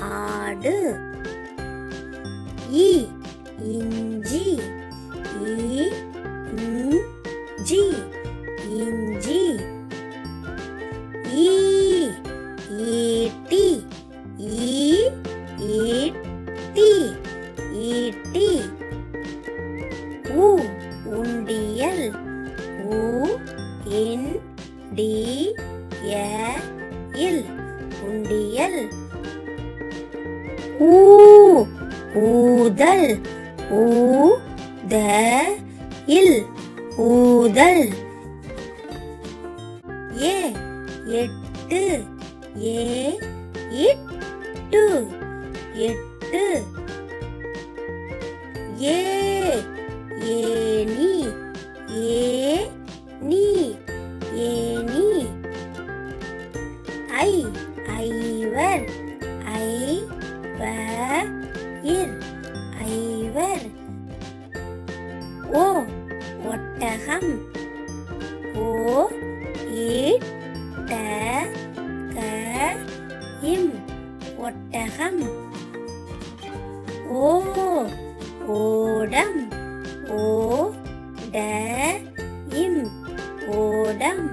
ஆடு. இ இஞ்சி. இ இஞ்சி. இஞ்சி. ஈ ஈட்டி. ஈ ஈட்டி. ஈட்டி. உ உண்டியல். உ இன் டி எ இல் உண்டியல். ஊ ஊதல் ஊ த இல் ஊதல் ஏ எட்டு ஏ இட்டு எட்டு. ஏ ஏனி ஏ நீ ஏனி ஐ ஐவர் ஐ வ இர் ஐவர். ஓ ஒட்டகம். ஓ ஈட்ட க இம் ஒட்டகம். ஓ ஓடம். ஓ ட இம் ஓடம்.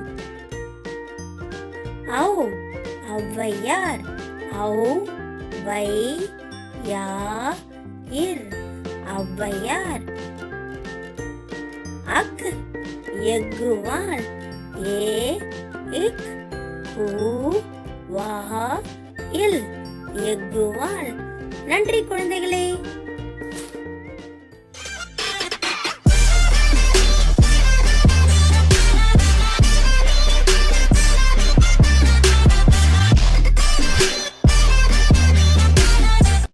ஔ ஔவையார். ஔ அவை யா இர் ஔவையார் அக் எக்குவாள் ஏ இக் கூ வா இல் எக்குவாள் நன்றி குழந்தைகளே.